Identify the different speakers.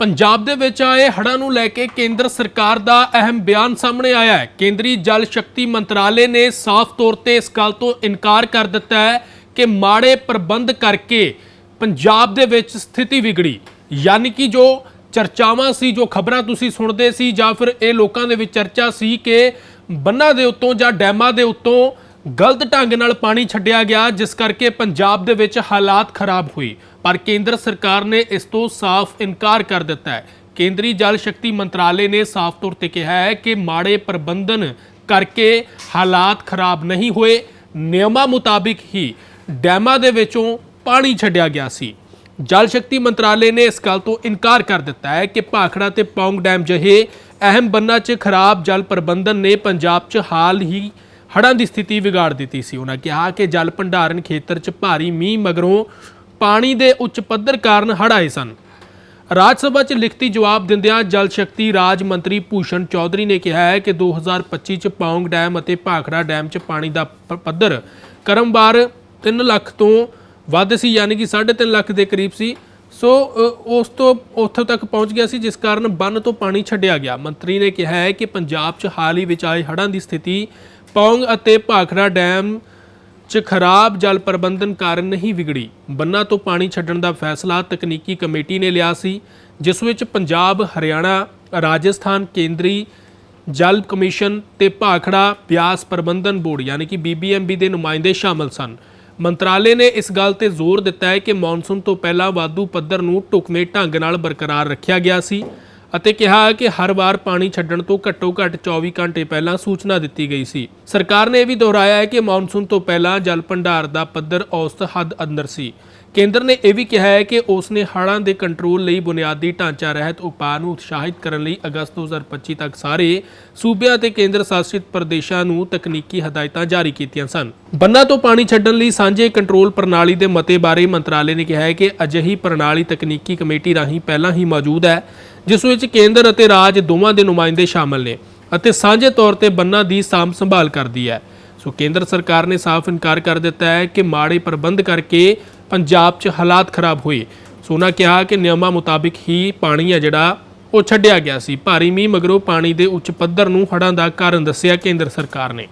Speaker 1: ਪੰਜਾਬ ਦੇ ਵਿੱਚ ਆਏ ਹੜ੍ਹਾਂ ਨੂੰ ਲੈ ਕੇ ਕੇਂਦਰ ਸਰਕਾਰ ਦਾ ਅਹਿਮ ਬਿਆਨ ਸਾਹਮਣੇ ਆਇਆ ਹੈ। ਕੇਂਦਰੀ ਜਲ ਸ਼ਕਤੀ ਮੰਤਰਾਲੇ ਨੇ ਸਾਫ਼ ਤੌਰ ਤੇ ਇਸ ਗੱਲ ਤੋਂ ਇਨਕਾਰ ਕਰ ਦਿੱਤਾ ਹੈ ਕਿ ਮਾੜੇ ਪ੍ਰਬੰਧ ਕਰਕੇ ਪੰਜਾਬ ਦੇ ਵਿੱਚ ਸਥਿਤੀ ਵਿਗੜੀ। ਯਾਨੀ ਕਿ ਜੋ ਚਰਚਾਵਾਂ ਸੀ, ਜੋ ਖਬਰਾਂ ਤੁਸੀਂ ਸੁਣਦੇ ਸੀ ਜਾਂ ਫਿਰ ਇਹ ਲੋਕਾਂ ਦੇ ਵਿੱਚ ਚਰਚਾ ਸੀ ਕਿ ਬੰਨਾਂ ਦੇ ਉੱਤੋਂ ਜਾਂ ਡੈਮਾਂ ਦੇ ਉੱਤੋਂ ਗਲਤ ਢੰਗ ਨਾਲ ਪਾਣੀ ਛੱਡਿਆ ਗਿਆ, ਜਿਸ ਕਰਕੇ ਪੰਜਾਬ ਦੇ ਵਿੱਚ ਹਾਲਾਤ ਖਰਾਬ ਹੋਏ। ਪਰ ਕੇਂਦਰ ਸਰਕਾਰ ਨੇ ਇਸ ਤੋਂ ਸਾਫ਼ ਇਨਕਾਰ ਕਰ ਦਿੱਤਾ ਹੈ। ਕੇਂਦਰੀ ਜਲ ਸ਼ਕਤੀ ਮੰਤਰਾਲੇ ਨੇ ਸਾਫ਼ ਤੌਰ ਤੇ ਕਿਹਾ ਹੈ ਕਿ ਮਾੜੇ ਪ੍ਰਬੰਧਨ ਕਰਕੇ ਹਾਲਾਤ ਖਰਾਬ ਨਹੀਂ ਹੋਏ। ਨਿਯਮਾਂ ਮੁਤਾਬਿਕ ਹੀ ਡੈਮਾਂ ਦੇ ਵਿੱਚੋਂ ਪਾਣੀ ਛੱਡਿਆ ਗਿਆ ਸੀ। ਜਲ ਸ਼ਕਤੀ ਮੰਤਰਾਲੇ ਨੇ ਇਸ ਗੱਲ ਤੋਂ ਇਨਕਾਰ ਕਰ ਦਿੱਤਾ ਹੈ ਕਿ ਭਾਖੜਾ ਤੇ ਪੌਂਗ ਡੈਮ ਜਿਹੇ ਅਹਿਮ ਬੰਨਾਂ 'ਚ ਖਰਾਬ ਜਲ ਪ੍ਰਬੰਧਨ ਨੇ ਪੰਜਾਬ 'ਚ ਹਾਲ ਹੀ ਹੜ੍ਹਾਂ ਦੀ ਸਥਿਤੀ ਵਿਗਾੜ ਦਿੱਤੀ ਸੀ ਉਹਨਾਂ ਕਿਹਾ ਕਿ ਜਲ ਭੰਡਾਰਨ ਖੇਤਰ 'ਚ ਭਾਰੀ ਮੀਂਹ ਮਗਰੋਂ ਪਾਣੀ ਦੇ ਉੱਚ ਪੱਧਰ ਕਾਰਨ ਹੜ੍ਹ ਆਏ ਸਨ। ਰਾਜ ਸਭਾ 'ਚ ਲਿਖਤੀ ਜਵਾਬ ਦਿੰਦਿਆਂ ਜਲ ਸ਼ਕਤੀ ਰਾਜ ਮੰਤਰੀ ਭੂਸ਼ਣ ਚੌਧਰੀ ਨੇ ਕਿਹਾ ਹੈ ਕਿ 2025 'ਚ ਪੌਂਗ ਡੈਮ ਅਤੇ ਭਾਖੜਾ ਡੈਮ 'ਚ ਪਾਣੀ ਦਾ ਪੱਧਰ ਕਰਮਵਾਰ 3 ਲੱਖ ਤੋਂ ਵੱਧ ਸੀ, ਯਾਨੀ ਕਿ 3.5 ਲੱਖ ਦੇ ਕਰੀਬ ਸੀ। ਸੋ ਉਸ ਤੋਂ ਉੱਥੋਂ ਤੱਕ ਪਹੁੰਚ ਗਿਆ ਸੀ, ਜਿਸ ਕਾਰਨ ਬੰਨ ਤੋਂ ਪਾਣੀ ਛੱਡਿਆ ਗਿਆ। ਮੰਤਰੀ ਨੇ ਕਿਹਾ ਹੈ ਕਿ ਪੰਜਾਬ 'ਚ ਹਾਲ ਹੀ ਵਿੱਚ ਆਏ ਹੜ੍ਹਾਂ ਦੀ ਸਥਿਤੀ ਪੌਂਗ ਅਤੇ ਭਾਖੜਾ ਡੈਮ 'ਚ ਖਰਾਬ ਜਲ ਪ੍ਰਬੰਧਨ ਕਾਰਨ ਨਹੀਂ ਵਿਗੜੀ। ਬੰਨਾਂ ਤੋਂ ਪਾਣੀ ਛੱਡਣ ਦਾ ਫੈਸਲਾ ਤਕਨੀਕੀ ਕਮੇਟੀ ਨੇ ਲਿਆ ਸੀ, ਜਿਸ ਵਿੱਚ ਪੰਜਾਬ, ਹਰਿਆਣਾ, ਰਾਜਸਥਾਨ, ਕੇਂਦਰੀ ਜਲ ਕਮਿਸ਼ਨ ਤੇ ਭਾਖੜਾ ਬਿਆਸ ਪ੍ਰਬੰਧਨ ਬੋਰਡ, ਯਾਨੀ ਕਿ ਬੀਬੀਐਮਬੀ ਦੇ ਨੁਮਾਇੰਦੇ ਸ਼ਾਮਲ ਸਨ। ਮੰਤਰਾਲੇ ਨੇ ਇਸ ਗੱਲ ਤੇ ਜ਼ੋਰ ਦਿੱਤਾ ਹੈ ਕਿ ਮੌਨਸੂਨ ਤੋਂ ਪਹਿਲਾਂ ਵਾਧੂ ਪੱਧਰ ਨੂੰ ਢੁਕਵੇਂ ਢੰਗ ਨਾਲ ਬਰਕਰਾਰ ਰੱਖਿਆ ਗਿਆ ਸੀ। ਅਤੇ ਕਿਹਾ ਹੈ ਕਿ ਹਰ ਵਾਰ ਪਾਣੀ ਛੱਡਣ ਤੋਂ ਘੱਟੋ ਘੱਟ 24 ਘੰਟੇ ਪਹਿਲਾਂ ਸੂਚਨਾ ਦਿੱਤੀ ਗਈ ਸੀ। ਸਰਕਾਰ ਨੇ ਇਹ ਵੀ ਦੁਹਰਾਇਆ ਹੈ ਕਿ ਮੌਨਸੂਨ ਤੋਂ ਪਹਿਲਾਂ ਜਲ ਭੰਡਾਰ ਦਾ ਪੱਧਰ ਔਸਤ ਹੱਦ ਅੰਦਰ ਸੀ। ਕੇਂਦਰ ਨੇ ਇਹ ਵੀ ਕਿਹਾ ਹੈ ਕਿ ਉਸ ਨੇ ਹੜ੍ਹਾਂ ਦੇ ਕੰਟਰੋਲ ਲਈ ਬੁਨਿਆਦੀ ਢਾਂਚਾ ਰਹਿਤ ਉਪਾਅ ਨੂੰ ਉਤਸ਼ਾਹਿਤ ਕਰਨ ਲਈ ਅਗਸਤ 2025 ਤੱਕ ਸਾਰੇ ਸੂਬਿਆਂ ਤੇ ਕੇਂਦਰ ਸ਼ਾਸਿਤ ਪ੍ਰਦੇਸ਼ਾਂ ਨੂੰ ਤਕਨੀਕੀ ਹਦਾਇਤਾਂ ਜਾਰੀ ਕੀਤੀਆਂ ਸਨ। ਬੰਨਾਂ ਤੋਂ ਪਾਣੀ ਛੱਡਣ ਲਈ ਸਾਂਝੇ ਕੰਟਰੋਲ ਪ੍ਰਣਾਲੀ ਦੇ ਮਤੇ ਬਾਰੇ ਮੰਤਰਾਲੇ ਨੇ ਕਿਹਾ ਹੈ ਕਿ ਅਜਿਹੀ ਪ੍ਰਣਾਲੀ ਤਕਨੀਕੀ ਕਮੇਟੀ ਰਾਹੀਂ ਪਹਿਲਾਂ ਹੀ ਮੌਜੂਦ ਹੈ, ਜਿਸ ਵਿੱਚ ਕੇਂਦਰ ਅਤੇ ਰਾਜ ਦੋਵਾਂ ਦੇ ਨੁਮਾਇੰਦੇ ਸ਼ਾਮਲ ਨੇ ਅਤੇ ਸਾਂਝੇ ਤੌਰ ਤੇ ਬੰਨਾਂ ਦੀ ਸਾਂਭ ਸੰਭਾਲ ਕਰਦੀ ਹੈ। ਸੋ ਕੇਂਦਰ ਸਰਕਾਰ ਨੇ ਸਾਫ਼ ਇਨਕਾਰ ਕਰ ਦਿੱਤਾ ਹੈ ਕਿ ਮਾੜੇ ਪ੍ਰਬੰਧ ਕਰਕੇ ਪੰਜਾਬ 'ਚ ਹਾਲਾਤ ਖਰਾਬ ਹੋਏ। ਸੋ ਉਹਨਾਂ ਕਿਹਾ ਕਿ ਨਿਯਮਾਂ ਮੁਤਾਬਿਕ ਹੀ ਪਾਣੀ ਹੈ ਜਿਹੜਾ, ਉਹ ਛੱਡਿਆ ਗਿਆ ਸੀ। ਭਾਰੀ ਮੀਂਹ ਮਗਰੋਂ ਪਾਣੀ ਦੇ ਉੱਚ ਪੱਧਰ ਨੂੰ ਹੜ੍ਹਾਂ ਦਾ ਕਾਰਨ ਦੱਸਿਆ ਕੇਂਦਰ ਸਰਕਾਰ ਨੇ।